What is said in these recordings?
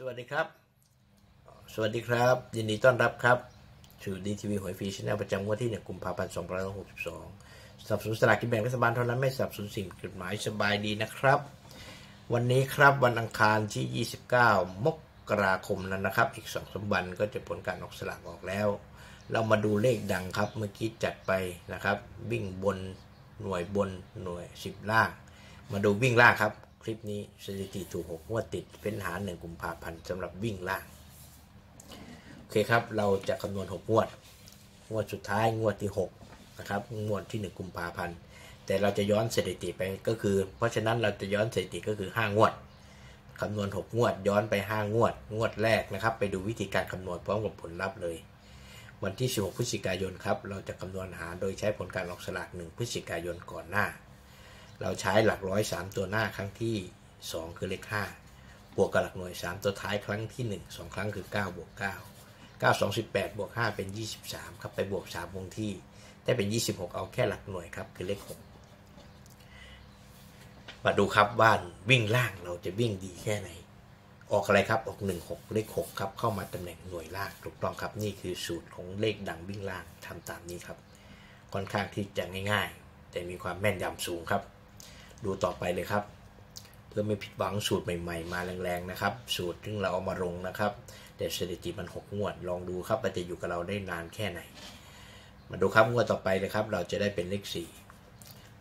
สวัสดีครับ สวัสดีครับ ยินดีต้อนรับครับสู่ดีทีวีหวยฟรีชแนลประจำงวดที่1กุมภาพันธ์2562สนับสนุนสลากกินแบ่งรัฐบาลเท่านั้นไม่สับสนุนสิ่งกฎหมายสบายดีนะครับ วันนี้ครับวันอังคารที่ 29 มกราคมนั้นนะครับ อีก2สมวันก็จะผลการออกสลากออกแล้ว เรามาดูเลขดังครับ เมื่อกี้จัดไปนะครับ วิ่งบนหน่วยบนหน่วย 10 ล่าง มาดูวิ่งล่างครับ คลิปนี้สถิติถูกหกงวดติดเป็นหาหนึ่งกุมภาพันธ์สำหรับวิ่งล่าง โอเคครับ เราจะคำนวณ6งวด งวดสุดท้ายงวดที่6นะครับ งวดที่1กุมภาพันธ์ แต่เราจะย้อนสถิติไปก็คือ เพราะฉะนั้นเราจะย้อนสถิติก็คือ5งวดคำนวณ 6 งวดย้อนไป 5 งวด งวดแรกนะครับ ไปดูวิธีการคำนวณพร้อมกับผลลัพธ์เลย วันที่ 16 พฤศจิกายนครับ เราจะคำนวณหาโดยใช้ผลการออกสลาก 1 พฤศจิกายนก่อนหน้า เราใช้หลักร้อย 3 ตัวหน้าครั้งที่ 2 คือเลข5บวกกับหลักหน่วย 3 ตัวท้ายครั้งที่ 1 2 ครั้งคือ 9 บวก 9 9 2 18 บวก 5 เป็น 23 ครับ ไปบวก 3 วงที่ ได้เป็น 26 เอาแค่หลักหน่วยครับ คือเลข 6 มาดูครับว่านวิ่งล่างเราจะวิ่งดีแค่ไหน ออกอะไรครับ ออก 1 6 เลข 6 ครับ เข้ามาตำแหน่งหน่วยล่างถูกต้องครับ นี่คือสูตรของเลขดังวิ่งล่างทำตามนี้ครับ ค่อนข้างที่จะง่าย ๆ แต่มีความแม่นยำสูงครับ ดูต่อไปเลยครับ เพื่อไม่ผิดหวังสูตรใหม่ ๆ มาแรงๆนะครับ สูตรที่เราเอามาลงนะครับ แต่สถิติมันหกงวด ลองดูครับว่าจะอยู่กับเราได้นานแค่ไหน มาดูครับงวดต่อไปเลยครับ เราจะได้เป็นเลขสี่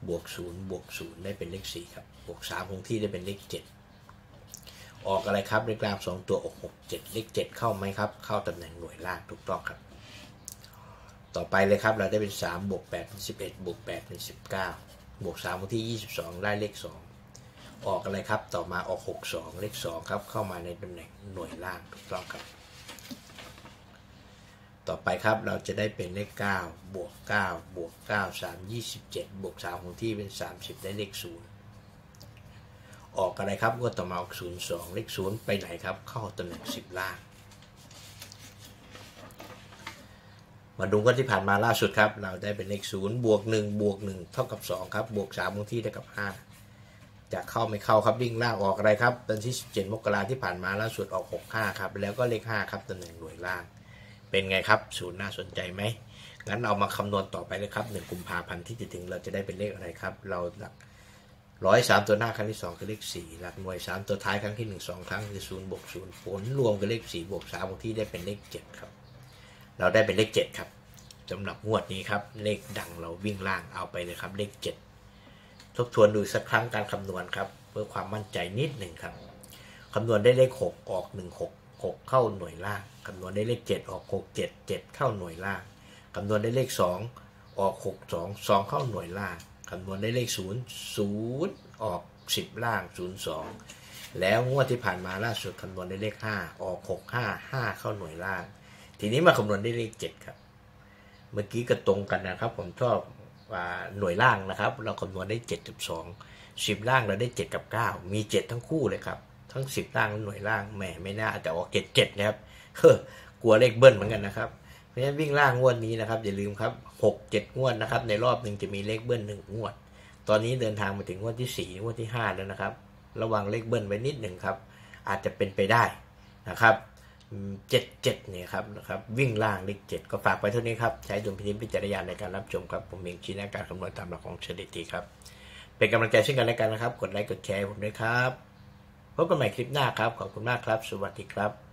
บวกศูนย์บวกศูนย์ได้เป็นเลขสี่ครับบวกสามคงที่ได้เป็นเลขเจ็ดออกอะไรครับเลขกลางสองตัวออกหกเจ็ดเลขเจ็ดเข้าไหมครับ เข้าตำแหน่งหน่วยล่างถูกต้องครับ ต่อไปเลยครับเราได้เป็นสามบวกแปดเป็นสิบเอ็ดบวกแปดเป็นสิบเก้า บวกสามคงที่ยี่สิบสองได้เลขสองออกอะไรครับ ต่อมาออกหกสองเลขสองครับ เข้ามาในตำแหน่งหน่วยล่างถูกต้องครับ ต่อไปครับเราจะได้เป็นเลข 9 บวก 9 บวก 9 3 27 บวก3ของที่เป็น 30 ได้เลข 0 ออกอะไรครับก็ต่อมาออก 0 2 เลข 0 ไปไหนครับ เข้าตำแหน่ง 10 ล่าง มาดูกันที่ผ่านมาล่าสุดครับ เราได้เป็นเลข0บวก1บวก1เท่ากับ2ครับ บวก3ของที่ได้กับ5จะเข้าไม่เข้าครับวิ่งล่างออกอะไรครับวันที่ 17 มกราที่ผ่านมาล่าสุดออก 65 ครับ แล้วก็เลข 5 ครับตำแหน่งหน่วยล่าง เป็นไงครับศูนย์น่าสนใจไหมงั้นเรามาคำนวณต่อไปเลยครับหนึ่งกุมภาพันธ์ที่จะถึงเราจะได้เป็นเลขอะไรครับ เราหลักร้อยสามตัวหน้าครั้งที่สองคือเลขสี่หลักหน่วยสามตัวท้ายครั้งที่หนึ่งสองครั้งคือศูนย์บวกศูนย์ผลรวมกับเลขสี่บวกสามบางที่ได้เป็นเลขเจ็ดครับ เราได้เป็นเลขเจ็ดครับสำหรับงวดนี้ครับ เลขดังเราวิ่งล่างเอาไปเลยครับ เลขเจ็ดทบทวนดูสักครั้งการคำนวณครับ เพื่อความมั่นใจนิดหนึ่งครับคำนวณได้เลขหกออกหนึ่งหกหกเข้าหน่วยล่างคำนวณได้เลข 7 ออก 6 7 7 เข้าหน่วยล่างคำนวณได้เลข 2 ออก 6 2 2 เข้าหน่วยล่างคำนวณได้เลข 0 0 ออก 10 ล่าง 0 2 แล้วงวดที่ผ่านมาล่าสุดคำนวณได้เลข 5 ออก 6 5 5 เข้าหน่วยล่าง ทีนี้มาคำนวณได้เลข7ครับ เมื่อกี้ก็ตรงกันนะครับ ผมชอบหน่วยล่างนะครับ เราคำนวณได้7กับ2 10ล่างเราได้7กับ9มี7ทั้งคู่เลยครับ ทั้ง10ล่างและหน่วยล่างแหมไม่น่าจะออก7 7นะครับเฮ้อกลัวเลขเบิ้ลเหมือนกันนะครับเพราะฉะนั้นวิ่งล่างงวดนี้นะครับอย่าลืมครับหกเจ็ดงวดนะครับ ในรอบหนึ่งจะมีเลขเบิ้ลหนึ่งงวด ตอนนี้เดินทางมาถึงงวดที่สี่งวดที่ห้าแล้วนะครับ ระวังเลขเบิ้ลไว้นิดหนึ่งครับ อาจจะเป็นไปได้นะครับ เจ็ดเจ็ดเนี่ยครับนะครับ วิ่งล่างเลขเจ็ดก็ฝากไปเท่านี้ครับ ใช้ดุลพินิจพิจารณาในการรับชมครับ ผมเองชี้แนะการคำนวณตามหลักของสถิติครับ เป็นกำลังใจเช่นกันและกันนะครับ กดไลค์กดแชร์ผมด้วยครับ พบกันใหม่คลิปหน้าครับ ขอบคุณมากครับ สวัสดีครับ